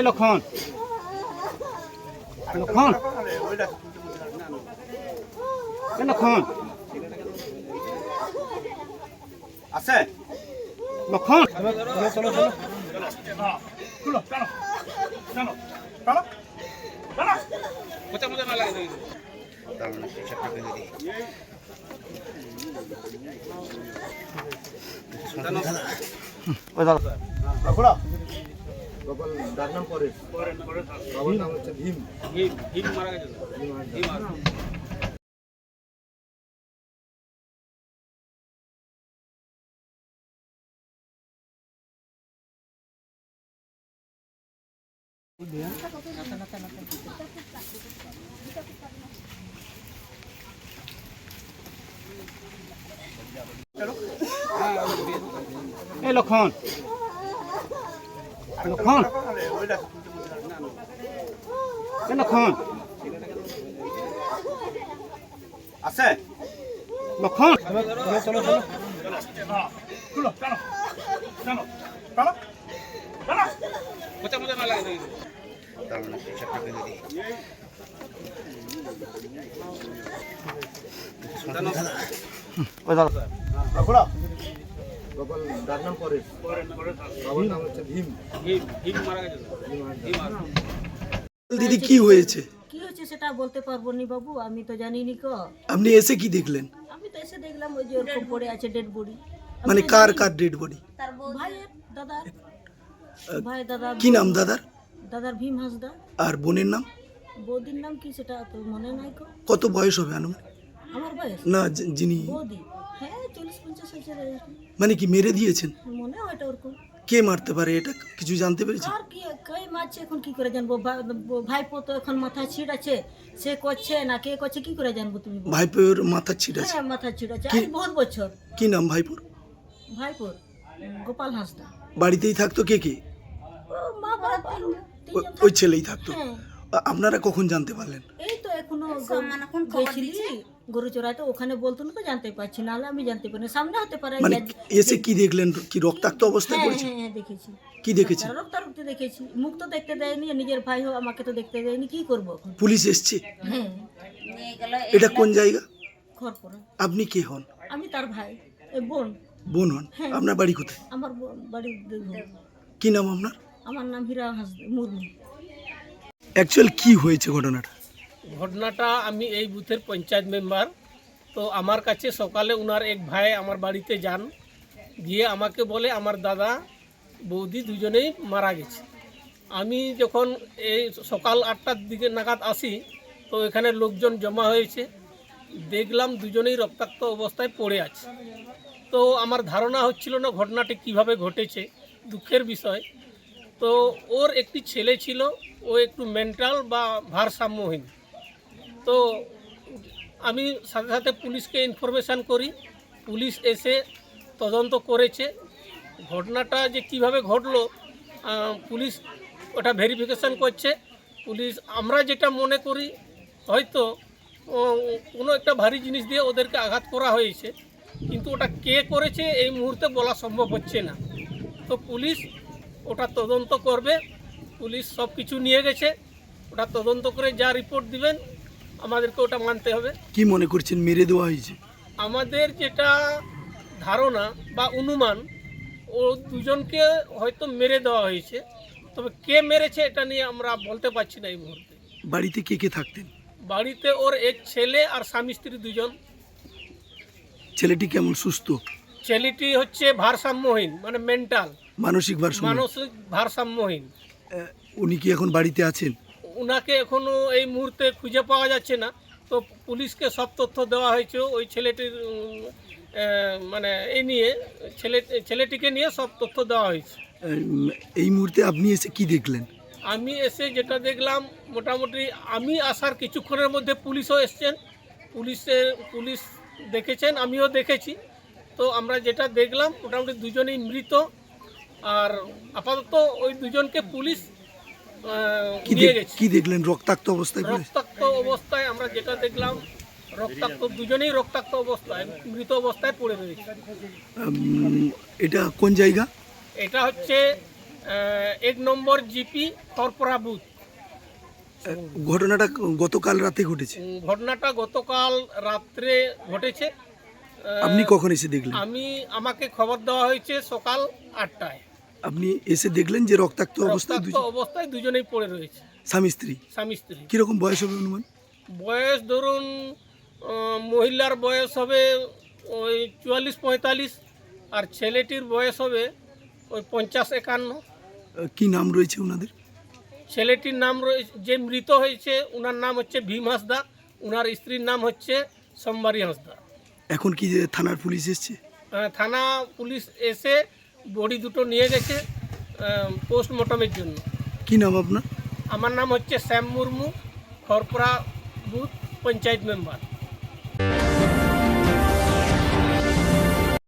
এই লক্ষণ। লক্ষণ। এই লক্ষণ। আছে? লক্ষণ। ওই দাদা বাবার ডাক নাম পরে বাবার নাম হচ্ছে ভীম। এই লক্ষণ লক্ষণ এই লক্ষণ আছে? লক্ষণ ওই দাদা। বাবুরা বাবার ডাক নাম পরে বাবার নাম হচ্ছে ভীম। দিদি কি হয়েছে? কি হয়েছে সেটা বলতে পারব নি বাবু? আমি তো জানি নি কো। আপনি এসে কি দেখলেন? আমি তো এসে দেখলাম ওই যে ওরকম পড়ে আছে ডেড বডি মানে কার কার ডেড বডি ভাইয়ের দাদার ভাই দাদা কি নাম দাদার? দাদার ভীম হাসদা আর বোনের নাম? বৌদির নাম কি সেটা তো মনে নাই কো। কত বয়স হবে আনুমানিক? আমার বয়স? না যিনি বৌদি। হ্যাঁ চল্লিশ পঞ্চাশ হয়েছে রে। মানে কি মেরে দিয়েছেন? মনে হয় এটা ওরকম। কে মারতে পারে এটা? কিছু জানতে পেরেছেন? আর কি কই মারছে এখন কি করে জানব? ভা- ভাইপো তো এখন মাথায় ছিট সে করছে না কে করছে কি করে জানব তুমি বলো? ভাইপোর মাথার ছিট আছে। হ্যাঁ মাথায় ছিট আছে। আজ বহুত বছর। কি নাম ভাইপোর? ভাইপোর গোপাল হাসদা। বাড়িতেই থাকতো কে কে? ও মা বাবা তিন- তিনজন ওই ছেলেই থাকতো। হ্যাঁ। আ- আপনারা কখন জানতে পারলেন? এই তো এখনও গেছিলি। গরু তো ওখানে বলতো না তো জানতে পারছি। নাহলে আমি জানতে পারি না। সামনে হতে পারে মানে এসে কি দেখলেন? কি রক্তাক্ত অবস্থায় হ্যাঁ পড়েছে? হ্যাঁ হ্যাঁ, দেখেছি। কি দেখেছেন তারা রক্তারক্তি দেখেছি। মুখ তো দেখতে দেয়নি নিজের ভাই হোক আমাকে তো দেখতে দেয়নি কি করব এখন? পুলিশ এসছে? হ্যাঁ। এটা কোন জায়গা? পড়া আপনি কে হন? আমি তার ভাই বোন। বোন হন? হ্যাঁ। আপনার বাড়ি কোথায়? আমার বোন। কি নাম আপনার? আমার নাম হীরা হাস মুর্মু। অ্যাকচুয়াল কি হয়েছে ঘটনাটা? ঘটনাটা আমি এই বুথের পঞ্চায়েত মেম্বার। তো আমার কাছে সকালে উনার এক ভাই আমার বাড়িতে যান, গিয়ে আমাকে বলে, আমার দাদা, বৌদি দুজনেই মারা গেছে। আমি যখন এই সকাল আটটার দিকে নাগাদ আসি, তো এখানে লোকজন জমা হয়েছে। দেখলাম দুজনেই রক্তাক্ত অবস্থায় পড়ে আছে। তো আমার ধারণা হচ্ছিল না ঘটনাটি কীভাবে ঘটেছে, দুঃখের বিষয়। তো ওর একটি ছেলে ছিল, ও একটু মেন্টাল বা ভারসাম্যহীন। তো আমি সাথে সাথে পুলিশকে ইনফরমেশান করি। পুলিশ এসে তদন্ত করেছে। ঘটনাটা যে কীভাবে ঘটলো পুলিশ ওটা ভেরিফিকেশন করছে। পুলিশ, আমরা যেটা মনে করি, হয়তো কোনো একটা ভারী জিনিস দিয়ে ওদেরকে আঘাত করা হয়েছে। কিন্তু ওটা কে করেছে, এই মুহূর্তে বলা সম্ভব হচ্ছে না। তো পুলিশ ওটা তদন্ত করবে। পুলিশ সব কিছু নিয়ে গেছে। ওটা তদন্ত করে যা রিপোর্ট দিবেন আমাদেরকে ওটা মানতে হবে। কি মনে করছেন মেরে দেওয়া হয়েছে? আমাদের যেটা ধারণা বা অনুমান ও দুজনকে হয়তো মেরে দেওয়া হয়েছে। তবে কে মেরেছে এটা নিয়ে আমরা বলতে পারছি না এই মুহূর্তে। বাড়িতে কে কে থাকতেন? বাড়িতে ওর এক ছেলে আর স্বামী স্ত্রী দুজন। ছেলেটি কেমন সুস্থ? ছেলেটি হচ্ছে ভারসাম্যহীন মানে মেন্টাল মানসিক ভারসাম্য। মানসিক ভারসাম্যহীন। উনি কি এখন বাড়িতে আছেন? ওনাকে এখনও এই মুহূর্তে খুঁজে পাওয়া যাচ্ছে না। তো পুলিশকে সব তথ্য দেওয়া হয়েছে ওই ছেলেটির মানে এই নিয়ে ছেলে ছেলেটিকে নিয়ে সব তথ্য দেওয়া হয়েছে। এই মুহূর্তে আপনি এসে কি দেখলেন? আমি এসে যেটা দেখলাম মোটামুটি আমি আসার কিছুক্ষণের মধ্যে পুলিশও এসছেন পুলিশের পুলিশ দেখেছেন আমিও দেখেছি। তো আমরা যেটা দেখলাম মোটামুটি দুজনেই মৃত আর আপাতত ওই দুজনকে পুলিশ কি দেখলেন রক্তাক্ত অবস্থায় রক্তাক্ত অবস্থায় আমরা যেটা দেখলাম রক্তাক্ত দুজনেই রক্তাক্ত অবস্থায় মৃত অবস্থায় পড়ে রয়েছে। এটা কোন জায়গা? এটা হচ্ছে এক নম্বর জিপি খরপরা বুথ। ঘটনাটা গতকাল রাতে ঘটেছে? ঘটনাটা গতকাল রাত্রে ঘটেছে। আপনি কখন এসে দেখলেন? আমি আমাকে খবর দেওয়া হয়েছে সকাল আটটায়। আপনি এসে দেখলেন যে রক্তাক্ত অবস্থায় দুজন অবস্থায় দুজনেই পড়ে রয়েছে। স্বামী স্ত্রী। স্বামী স্ত্রী। কীরকম বয়স হবে অনুমান? বয়স ধরুন মহিলার বয়স হবে ওই চুয়াল্লিশ পঁয়তাল্লিশ আর ছেলেটির বয়স হবে ওই পঞ্চাশ একান্ন। কি নাম রয়েছে ওনাদের ছেলেটির নাম রয়েছে যে মৃত হয়েছে ওনার নাম হচ্ছে ভীম হাসদা ওনার স্ত্রীর নাম হচ্ছে সোমবারী হাসদা। এখন কি থানার পুলিশ এসছে? থানা পুলিশ এসে বডি দুটো নিয়ে গেছে পোস্টমর্টমের জন্য। কি নাম আপনার? আমার নাম হচ্ছে শ্যাম মুর্মু খড়পড়া বুথ পঞ্চায়েত মেম্বার।